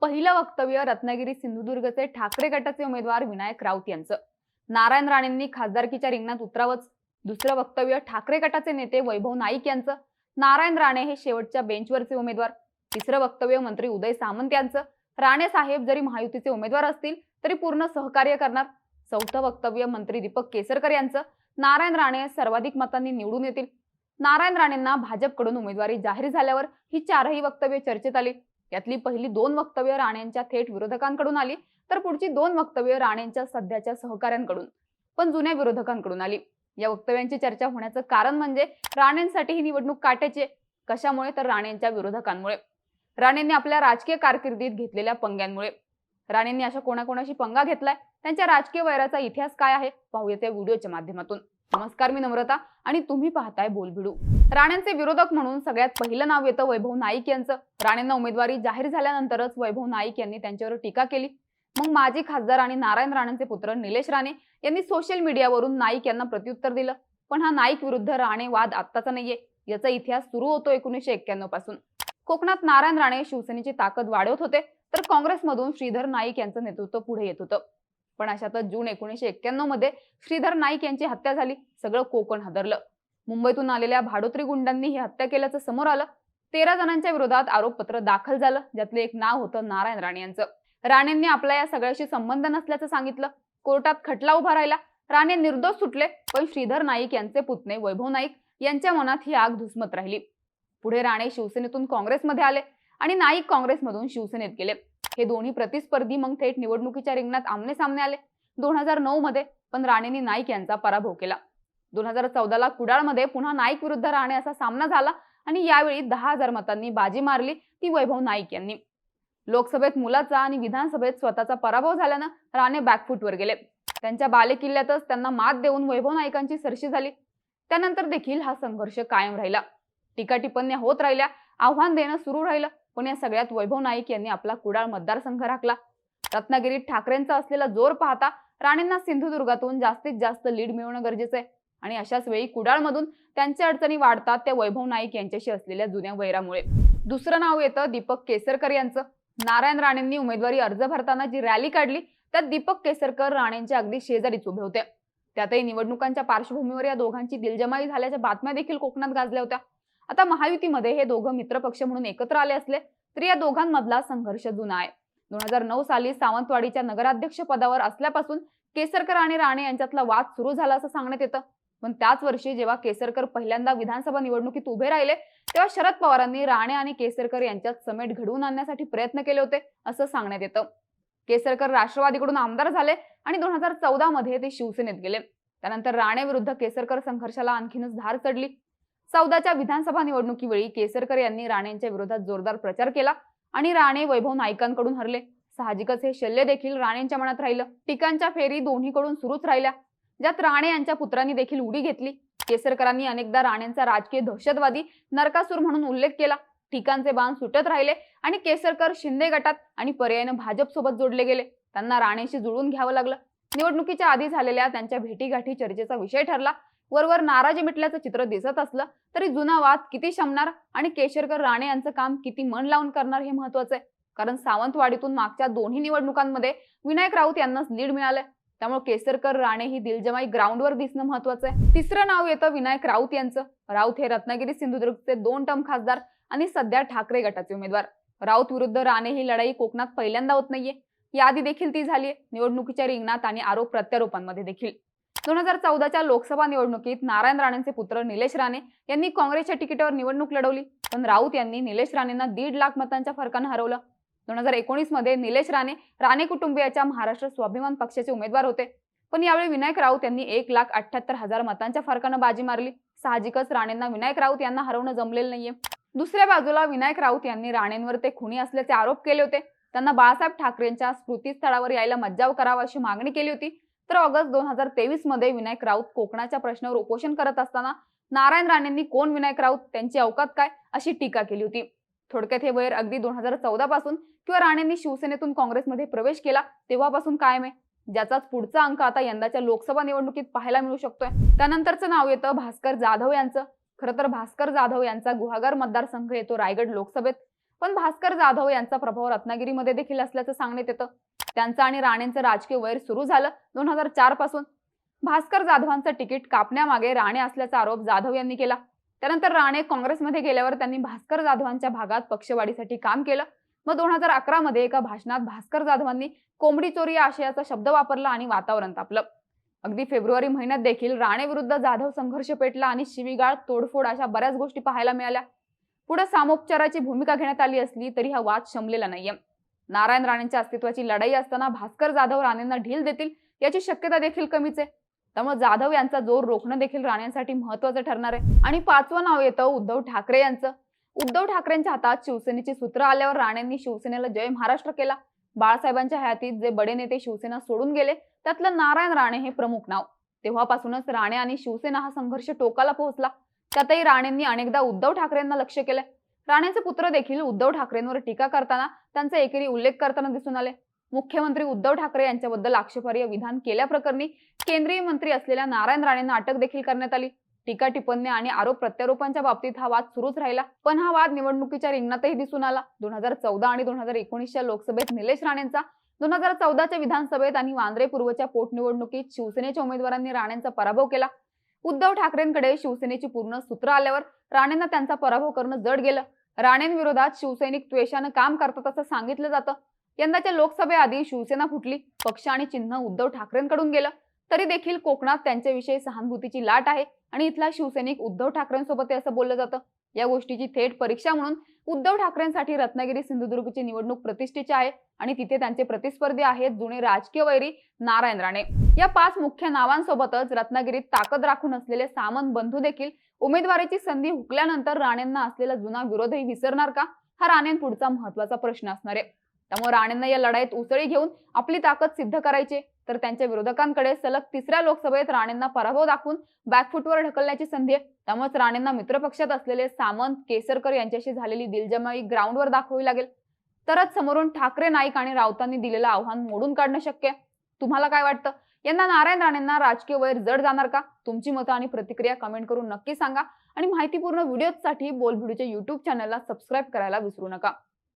पहिलं वक्तव्य रत्नागिरी सिंधुदुर्गचे ठाकरे गटाचे उमेदवार विनायक राऊत यांचं. नारायण राणेंनी खासदारकीच्या रिंगणात उतरावंच. दुसरं वक्तव्य ठाकरे गटाचे नेते वैभव नाईक यांचं. नारायण राणे हे शेवटच्या बेंचवरचे उमेदवार. तिसरं वक्तव्य मंत्री उदय सामंत यांचं. राणे साहेब जरी महायुतीचे उमेदवार असतील तरी पूर्ण सहकार्य करणार. चौथं वक्तव्य मंत्री दीपक केसरकर यांचं. नारायण राणे सर्वाधिक मतांनी निवडून येतील. नारायण राणेंना भाजपकडून उमेदवारी जाहीर झाल्यावर ही चारही वक्तव्य चर्चेत आली. यातली पहिली दोन वक्तव्य राणेंच्या थेट विरोधकांकडून आली तर पुढची दोन वक्तव्य राणेंच्या सध्याच्या सहकाऱ्यांकडून पण जुन्या विरोधकांकडून आली. या वक्तव्यांची चर्चा होण्याचं कारण म्हणजे राणेंसाठी ही निवडणूक काट्याची कशामुळे? तर राणेंच्या विरोधकांमुळे. राणेंनी आपल्या राजकीय कारकिर्दीत घेतलेल्या पंग्यांमुळे. राणेंनी अशा कोणाकोणाशी पंगा घेतलाय? त्यांच्या राजकीय वैराचा इतिहास काय आहे? पाहूया त्या व्हिडिओच्या माध्यमातून. नमस्कार मी नम्रता आणि तुम्ही पाहताय बोलभिडू राणेंचे विरोधक म्हणून सगळ्यात पहिलं नाव येतं वैभव नाईक यांचं. राणेंना उमेदवारी जाहीर झाल्यानंतरच वैभव नाईक यांनी त्यांच्यावर टीका केली. मग माजी खासदार आणि नारायण राणेंचे पुत्र निलेश राणे यांनी सोशल मीडियावरून नाईक यांना प्रत्युत्तर दिलं. पण हा नाईक विरुद्ध राणे वाद आत्ताचा नाहीये. याचा इतिहास सुरू होतो एकोणीसशे एक्क्याण्णवपासून. कोकणात नारायण राणे शिवसेनेची ताकद वाढवत होते तर काँग्रेसमधून श्रीधर नाईक यांचं नेतृत्व पुढे येत होतं. पण अशातच जून एकोणीसशे एक्क्याण्णवमध्ये श्रीधर नाईक यांची हत्या झाली. सगळं कोकण हादरलं. मुंबईतून आलेल्या भाडोत्री गुंडांनी ही हत्या केल्याचं समोर आलं. तेरा जणांच्या विरोधात आरोपपत्र दाखल झालं. ज्यातलं एक नाव होतं नारायण राणे यांचं. राणेंनी आपला या सगळ्याशी संबंध नसल्याचं सांगितलं. कोर्टात खटला उभा राहिला. राणे निर्दोष सुटले पण श्रीधर नाईक यांचे पुतणे वैभव नाईक यांच्या मनात ही आग धुसमत राहिली. पुढे राणे शिवसेनेतून काँग्रेसमध्ये आले आणि नाईक काँग्रेसमधून शिवसेनेत गेले. हे दोन्ही प्रतिस्पर्धी मग थेट निवडणुकीच्या रिंगणात आमने सामने आले. दोन हजार नऊ मध्ये पण राणेंनी नाईक यांचा पराभव केला. दोन हजार चौदाला कुडाळमध्ये पुन्हा नाईक विरुद्ध राणे असा सामना झाला आणि यावेळी दहा हजार मतांनी बाजी मारली ती वैभव नाईक यांनी. लोकसभेत मुलाचा आणि विधानसभेत स्वतःचा पराभव झाल्यानं राणे बॅकफूटवर गेले. त्यांच्या बालेकिल्ल्यातच त्यांना मात देऊन वैभव नाईकांची सरशी झाली. त्यानंतर देखील हा संघर्ष कायम राहिला. टीका टिप्पण्या होत राहिल्या आव्हान देणं सुरू राहिलं पण या सगळ्यात वैभव नाईक यांनी आपला कुडाळ मतदारसंघ राखला. रत्नागिरीत ठाकरेंचा असलेला जोर पाहता राणेंना सिंधुदुर्गातून जास्तीत जास्त लीड मिळवणं गरजेचं आहे. आणि अशाच वेळी कुडाळमधून त्यांच्या अडचणी वाढतात त्या वैभव नाईक यांच्याशी असलेल्या जुन्या वैरामुळे. दुसरं नाव येतं दीपक केसरकर यांचं. नारायण राणेंनी उमेदवारी अर्ज भरताना जी रॅली काढली त्यात दीपक केसरकर राणेंच्या अगदी शेजारीच उभे होते. त्यातही निवडणुकांच्या पार्श्वभूमीवर या दोघांची दिलजमाई झाल्याच्या बातम्या देखील कोकणात गाजल्या होत्या. आता महायुतीमध्ये हे दोघं मित्रपक्ष म्हणून एकत्र आले असले तरी या दोघांमधला संघर्ष जुना आहे. दोन हजार नऊ साली सावंतवाडीच्या नगराध्यक्ष पदावर असल्यापासून केसरकर आणि राणे यांच्यातला वाद सुरू झाला असं सांगण्यात येतं. पण त्याच वर्षी जेव्हा केसरकर पहिल्यांदा विधानसभा निवडणुकीत उभे राहिले तेव्हा शरद पवारांनी राणे आणि केसरकर यांच्यात समेट घडवून आणण्यासाठी प्रयत्न केले होते असं सांगण्यात येतं. केसरकर राष्ट्रवादीकडून आमदार झाले आणि दोन हजार चौदा मध्ये ते शिवसेनेत गेले. त्यानंतर राणे विरुद्ध केसरकर संघर्षाला आणखीनच धार चढली. चौदाच्या विधानसभा निवडणुकीवेळी केसरकर यांनी राणेंच्या विरोधात जोरदार प्रचार केला आणि राणे वैभव नाईकांकडून हरले. साहजिकच हे शल्य देखील राणेंच्या मनात राहिलं. टीकांच्या फेरी दोन्हीकडून सुरूच राहिल्या. ज्यात राणे यांच्या पुत्रांनी देखील उडी घेतली. केसरकरांनी अनेकदा राणेंचा राजकीय दहशतवादी नरकासूर म्हणून उल्लेख केला. ठिकाणचे बाण सुटत राहिले आणि केसरकर शिंदे गटात आणि पर्यायानं भाजप सोबत जोडले गेले. त्यांना राणेशी जुळून घ्यावं लागलं. निवडणुकीच्या आधी झालेल्या त्यांच्या भेटीगाठी चर्चेचा विषय ठरला. वरवर नाराजी मिटल्याचं चित्र दिसत असलं तरी जुना वाद किती शमणार आणि केशरकर राणे यांचं काम किती मन लावून करणार हे महत्वाचं आहे. कारण सावंतवाडीतून मागच्या दोन्ही निवडणुकांमध्ये विनायक राऊत यांनाच लीड मिळालंय. त्यामुळे केसरकर राणे ही दिलजमाई ग्राउंडवर दिसणं महत्वाचं आहे. तिसरं नाव येतं विनायक राऊत यांचं. राऊत हे रत्नागिरी सिंधुदुर्गचे दोन टर्म खासदार आणि सध्या ठाकरे गटाचे उमेदवार. राऊत विरुद्ध राणे ही लढाई कोकणात पहिल्यांदा होत नाहीये. याआधी देखील ती झालीये. निवडणुकीच्या रिंगणात आणि आरोप प्रत्यारोपांमध्ये देखील. दोन हजार चौदाच्या लोकसभा निवडणुकीत नारायण राणेंचे पुत्र निलेश राणे यांनी काँग्रेसच्या तिकिटावर निवडणूक लढवली. पण राऊत यांनी निलेश राणेंना दीड लाख मतांच्या फरकानं हरवलं. दोन हजार एकोणीसमध्ये निलेश राणे राणे कुटुंबियाच्या महाराष्ट्र स्वाभिमान पक्षाचे उमेदवार होते. पण यावेळी विनायक राऊत यांनी एक लाख अठ्याहत्तर हजार मतांच्या फरकानं बाजी मारली. साहजिकच राणेंना विनायक राऊत यांना हरवणं जमलेलं नाहीये. दुसऱ्या बाजूला विनायक राऊत यांनी राणेंवर ते खुनी असल्याचे आरोप केले होते. त्यांना बाळासाहेब ठाकरेंच्या स्मृतीस्थळावर यायला मज्जाव करावा अशी मागणी केली होती. तर ऑगस्ट दोन हजार तेवीसमध्ये विनायक राऊत कोकणाच्या प्रश्नावर उपोषण करत असताना नारायण राणेंनी कोण विनायक राऊत त्यांची अवकात काय अशी टीका केली होती. थोडक्यात हे वयर अगदी दोन हजार चौदा पासून किंवा राणेंनी शिवसेनेतून काँग्रेसमध्ये प्रवेश केला तेव्हापासून कायम आहे. ज्याचाच पुढचा अंक आता यंदाच्या लोकसभा निवडणुकीत पाहायला मिळू शकतोय. त्यानंतरचं नाव येतं भास्कर जाधव यांचं. खरं तर भास्कर जाधव यांचा गुहागर मतदारसंघ येतो रायगड लोकसभेत. पण भास्कर जाधव यांचा प्रभाव रत्नागिरीमध्ये देखील असल्याचं सांगण्यात येतं. त्यांचं आणि राणेंचं राजकीय वैर सुरू झालं दोन हजार चारपासून. भास्कर जाधवांचं तिकीट कापण्यामागे राणे असल्याचा आरोप जाधव यांनी केला. त्यानंतर राणे काँग्रेसमध्ये गेल्यावर त्यांनी भास्कर जाधवांच्या भागात पक्षवाढीसाठी काम केलं. मग दोन हजार अकरा मध्ये एका भाषणात भास्कर जाधवांनी कोंबडी चोरी या आशयाचा शब्द वापरला आणि वातावरण तापलं. अगदी फेब्रुवारी महिन्यात देखील राणे विरुद्ध जाधव संघर्ष पेटला आणि शिवीगाळ तोडफोड अशा बऱ्याच गोष्टी पाहायला मिळाल्या. पुढे सामोपचाराची भूमिका घेण्यात आली असली तरी हा वाद शमलेला नाहीये. नारायण राणेंच्या अस्तित्वाची लढाई असताना भास्कर जाधव राणेंना ढील देतील याची शक्यता देखील कमीच आहे. त्यामुळे जाधव यांचा जोर रोखणं देखील राणेंसाठी महत्वाचं ठरणार आहे. आणि पाचवं नाव येतं उद्धव ठाकरे यांचं. उद्धव ठाकरेंच्या हातात शिवसेनेची सूत्र आल्यावर राणेंनी शिवसेनेला जय महाराष्ट्र केला. बाळासाहेबांच्या हयातीत जे बडे नेते शिवसेना सोडून गेले त्यातलं नारायण राणे हे प्रमुख नाव. तेव्हापासूनच राणे आणि शिवसेना हा संघर्ष टोकाला पोहोचला. त्यातही राणेंनी अनेकदा उद्धव ठाकरेंना लक्ष केलंय. राणेचे पुत्र देखील उद्धव ठाकरेंवर टीका करताना त्यांचा एकेरी उल्लेख करताना दिसून आले. मुख्यमंत्री उद्धव ठाकरे यांच्याबद्दल आक्षेपार्ह विधान केल्याप्रकरणी केंद्रीय मंत्री असलेल्या नारायण राणेंना अटक देखील करण्यात आली. टीका टिप्पण्या आणि आरोप प्रत्यारोपांच्या बाबतीत हा वाद सुरूच राहिला पण हा वाद निवडणुकीच्या रिंगणातही दिसून आला. दोन हजार चौदा आणि दोन हजार एकोणीसच्या लोकसभेत निलेश राणेंचा दोन हजार चौदाच्या विधानसभेत आणि वांद्रे पूर्वच्या पोटनिवडणुकीत शिवसेनेच्या उमेदवारांनी राणेंचा पराभव केला. उद्धव ठाकरेंकडे शिवसेनेची पूर्ण सूत्र आल्यावर राणेंना त्यांचा पराभव करणं जड गेलं. राणेंविरोधात शिवसैनिक द्वेषानं काम करतात असं सांगितलं जातं. यंदाच्या लोकसभेआधी शिवसेना फुटली पक्ष आणि चिन्ह उद्धव ठाकरेंकडून गेलं. तरी देखील कोकणात त्यांच्याविषयी सहानुभूतीची लाट आहे आणि इथला शिवसैनिक उद्धव ठाकरेंसोबत असं बोललं जातं. या गोष्टीची थेट परीक्षा म्हणून उद्धव ठाकरेंसाठी रत्नागिरी सिंधुदुर्गची निवडणूक प्रतिष्ठेची आहे आणि तिथे त्यांचे प्रतिस्पर्धी आहेत जुने राजकीय वैरी नारायण राणे या पाच मुख्य नावांसोबतच रत्नागिरीत ताकद राखून असलेले सामंत बंधू देखील उमेदवारीची संधी हुकल्यानंतर राणेंना असलेला जुना विरोधही विसरणार का? हा राणेंपुढचा महत्त्वाचा प्रश्न असणार आहे. त्यामुळे राणेंना या लढाईत उसळी घेऊन आपली ताकद सिद्ध करायची तर त्यांच्या विरोधकांकडे सलग तिसऱ्या लोकसभेत राणेंना पराभव दाखवून बॅकफुटवर ढकलण्याची संधी आहे. त्यामुळेच राणेंना मित्रपक्षात असलेले सामंत केसरकर यांच्याशी झालेली दिलजमाई ग्राउंडवर दाखवावी लागेल. तरच समोरून ठाकरे नाईक आणि राऊतांनी दिलेलं आव्हान मोडून काढणं शक्य आहे. तुम्हाला काय वाटतं? यांना नारायण राणेंना राजकीय वैर जड जाणार का? तुमची मतं आणि प्रतिक्रिया कमेंट करून नक्की सांगा. आणि माहितीपूर्ण व्हिडिओसाठी बोलभिडूच्या युट्यूब चॅनलला सबस्क्राईब करायला विसरू नका.